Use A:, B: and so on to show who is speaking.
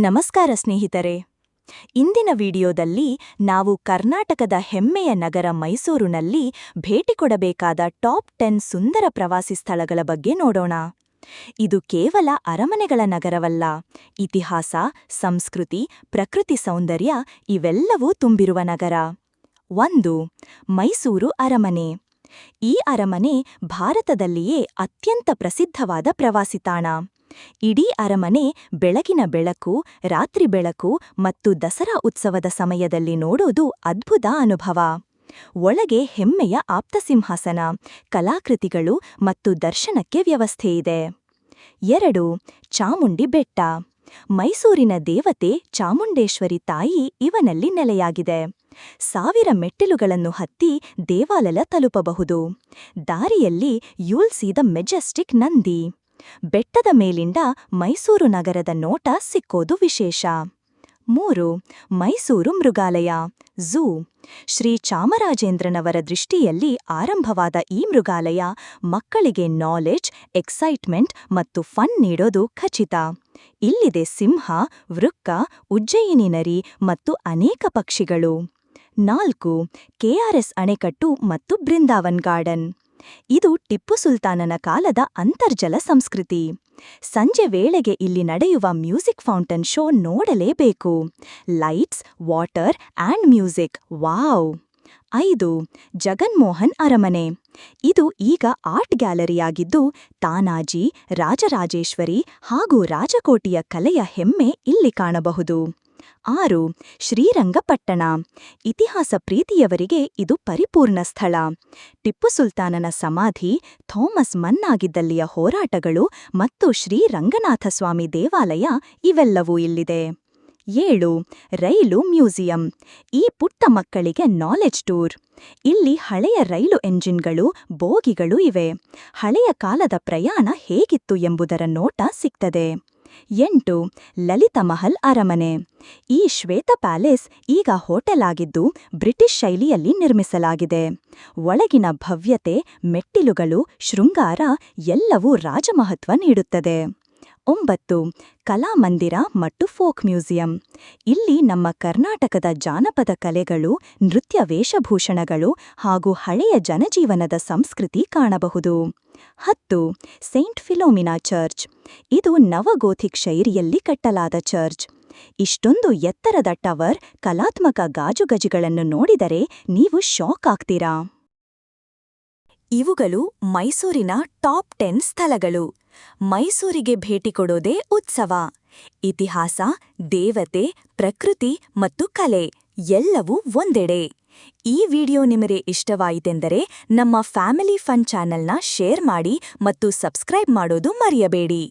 A: ನಮಸ್ಕಾರ ಸ್ನೇಹಿತರೆ. ಇಂದಿನ ವಿಡಿಯೋದಲ್ಲಿ ನಾವು ಕರ್ನಾಟಕದ ಹೆಮ್ಮೆಯ ನಗರ ಮೈಸೂರಿನಲ್ಲಿ ಭೇಟಿ ಕೊಡಬೇಕಾದ ಟಾಪ್ ಟೆನ್ ಸುಂದರ ಪ್ರವಾಸಿ ಸ್ಥಳಗಳ ಬಗ್ಗೆ ನೋಡೋಣ. ಇದು ಕೇವಲ ಅರಮನೆಗಳ ನಗರವಲ್ಲ. ಇತಿಹಾಸ, ಸಂಸ್ಕೃತಿ, ಪ್ರಕೃತಿ ಸೌಂದರ್ಯ ಇವೆಲ್ಲವೂ ತುಂಬಿರುವ ನಗರ. ಒಂದು, ಮೈಸೂರು ಅರಮನೆ. ಈ ಅರಮನೆ ಭಾರತದಲ್ಲಿಯೇ ಅತ್ಯಂತ ಪ್ರಸಿದ್ಧವಾದ ಪ್ರವಾಸಿ ತಾಣ. ಇಡೀ ಅರಮನೆ ಬೆಳಗಿನ ಬೆಳಕು, ರಾತ್ರಿ ಬೆಳಕು ಮತ್ತು ದಸರಾ ಉತ್ಸವದ ಸಮಯದಲ್ಲಿ ನೋಡೋದು ಅದ್ಭುತ ಅನುಭವ. ಒಳಗೆ ಹೆಮ್ಮೆಯ ಆಪ್ತಸಿಂಹಾಸನ, ಕಲಾಕೃತಿಗಳು ಮತ್ತು ದರ್ಶನಕ್ಕೆ ವ್ಯವಸ್ಥೆಯಿದೆ ಎರಡು, ಚಾಮುಂಡಿ ಬೆಟ್ಟ. ಮೈಸೂರಿನ ದೇವತೆ ಚಾಮುಂಡೇಶ್ವರಿ ತಾಯಿ ಇವನಲ್ಲಿ ನೆಲೆಯಾಗಿದೆ. ಸಾವಿರ ಮೆಟ್ಟಿಲುಗಳನ್ನು ಹತ್ತಿ ದೇವಾಲಯ ತಲುಪಬಹುದು. ದಾರಿಯಲ್ಲಿ ಯೂಲ್ಸಿದ ಮೆಜೆಸ್ಟಿಕ್ ನಂದಿ. ಬೆಟ್ಟದ ಮೇಲಿಂದ ಮೈಸೂರು ನಗರದ ನೋಟ ಸಿಕ್ಕೋದು ವಿಶೇಷ. ಮೂರು, ಮೈಸೂರು ಮೃಗಾಲಯ. ಝೂ. ಶ್ರೀ ಚಾಮರಾಜೇಂದ್ರನವರ ದೃಷ್ಟಿಯಲ್ಲಿ ಆರಂಭವಾದ ಈ ಮೃಗಾಲಯ ಮಕ್ಕಳಿಗೆ ನಾಲೆಜ್ ಎಕ್ಸೈಟ್ಮೆಂಟ್ ಮತ್ತು ಫನ್ ನೀಡೋದು ಖಚಿತ. ಇಲ್ಲಿದೆ ಸಿಂಹ, ವೃಕ್ಕ, ಉಜ್ಜಯಿನಿ ನರಿ ಮತ್ತು ಅನೇಕ ಪಕ್ಷಿಗಳು. ನಾಲ್ಕು, ಕೆಆರ್ಎಸ್ ಅಣೆಕಟ್ಟು ಮತ್ತು ಬೃಂದಾವನ್ ಗಾರ್ಡನ್. ಇದು ಟಿಪ್ಪು ಸುಲ್ತಾನನ ಕಾಲದ ಅಂತರ್ಜಲ ಸಂಸ್ಕೃತಿ. ಸಂಜೆ ವೇಳೆಗೆ ಇಲ್ಲಿ ನಡೆಯುವ ಮ್ಯೂಸಿಕ್ ಫೌಂಟನ್ ಶೋ ನೋಡಲೇಬೇಕು. Lights, water and music. Wow! ಐದು, ಜಗನ್ಮೋಹನ್ ಅರಮನೆ. ಇದು ಈಗ ಆರ್ಟ್ ಗ್ಯಾಲರಿಯಾಗಿದ್ದು, ತಾನಾಜಿ, ರಾಜರಾಜೇಶ್ವರಿ ಹಾಗೂ ರಾಜಕೋಟಿಯ ಕಲೆಯ ಹೆಮ್ಮೆ ಇಲ್ಲಿ ಕಾಣಬಹುದು. ಆರು, ಶ್ರೀರಂಗಪಟ್ಟಣ. ಇತಿಹಾಸ ಪ್ರೀತಿಯವರಿಗೆ ಇದು ಪರಿಪೂರ್ಣ ಸ್ಥಳ. ಟಿಪ್ಪು ಸುಲ್ತಾನನ ಸಮಾಧಿ, ಥಾಮಸ್ ಮನ್ನಾಗಿದ್ದಲ್ಲಿಯ ಹೋರಾಟಗಳು ಮತ್ತು ಶ್ರೀರಂಗನಾಥಸ್ವಾಮಿ ದೇವಾಲಯ ಇವೆಲ್ಲವೂ ಇಲ್ಲಿದೆ. ಏಳು, ರೈಲು ಮ್ಯೂಸಿಯಂ. ಈ ಪುಟ್ಟ ಮಕ್ಕಳಿಗೆ ನಾಲೆಜ್ ಟೂರ್. ಇಲ್ಲಿ ಹಳೆಯ ರೈಲು ಎಂಜಿನ್ಗಳು, ಬೋಗಿಗಳು ಇವೆ. ಹಳೆಯ ಕಾಲದ ಪ್ರಯಾಣ ಹೇಗಿತ್ತು ಎಂಬುದರ ನೋಟ ಸಿಗ್ತದೆ. ಎಂಟು ಲಲಿತ ಮಹಲ್ ಅರಮನೆ. ಈ ಶ್ವೇತ ಪ್ಯಾಲೇಸ್ ಈಗ ಹೋಟೆಲ್ ಆಗಿದ್ದು ಬ್ರಿಟಿಷ್ ಶೈಲಿಯಲ್ಲಿ ನಿರ್ಮಿಸಲಾಗಿದೆ. ಒಳಗಿನ ಭವ್ಯತೆ, ಮೆಟ್ಟಿಲುಗಳು, ಶೃಂಗಾರ ಎಲ್ಲವೂ ರಾಜಮಹತ್ವ ನೀಡುತ್ತದೆ. ಒಂಬತ್ತು ಕಲಾಮಂದಿರ ಮತ್ತು ಫೋಕ್ ಮ್ಯೂಸಿಯಂ. ಇಲ್ಲಿ ನಮ್ಮ ಕರ್ನಾಟಕದ ಜಾನಪದ ಕಲೆಗಳು, ನೃತ್ಯ ವೇಷಭೂಷಣಗಳು ಹಾಗೂ ಹಳೆಯ ಜನಜೀವನದ ಸಂಸ್ಕೃತಿ ಕಾಣಬಹುದು. ಹತ್ತು ಸೇಂಟ್ ಫಿಲೋಮಿನಾ ಚರ್ಚ್. ಇದು ನವಗೋಥಿಕ್ ಶೈಲಿಯಲ್ಲಿ ಕಟ್ಟಲಾದ ಚರ್ಚ್. ಇಷ್ಟೊಂದು ಎತ್ತರದ ಟವರ್ ಕಲಾತ್ಮಕ ಗಾಜುಗಜಿಗಳನ್ನು ನೋಡಿದರೆ ನೀವು ಶಾಕ್ ಆಗ್ತೀರಾ. ಇವುಗಳು ಮೈಸೂರಿನ ಟಾಪ್ ಟೆನ್ ಸ್ಥಳಗಳು. ಮೈಸೂರಿಗೆ ಭೇಟಿ ಕೊಡೋದೇ ಉತ್ಸವ. ಇತಿಹಾಸ, ದೇವತೆ, ಪ್ರಕೃತಿ ಮತ್ತು ಕಲೆ ಎಲ್ಲವೂ ಒಂದೆಡೆ. ಈ ವಿಡಿಯೋ ನಿಮಗೆ ಇಷ್ಟವಾಯಿತೆಂದರೆ ನಮ್ಮ ಫ್ಯಾಮಿಲಿ ಫನ್ ಚಾನೆಲ್ನ ಶೇರ್ ಮಾಡಿ ಮತ್ತು ಸಬ್ಸ್ಕ್ರೈಬ್ ಮಾಡೋದು ಮರೆಯಬೇಡಿ.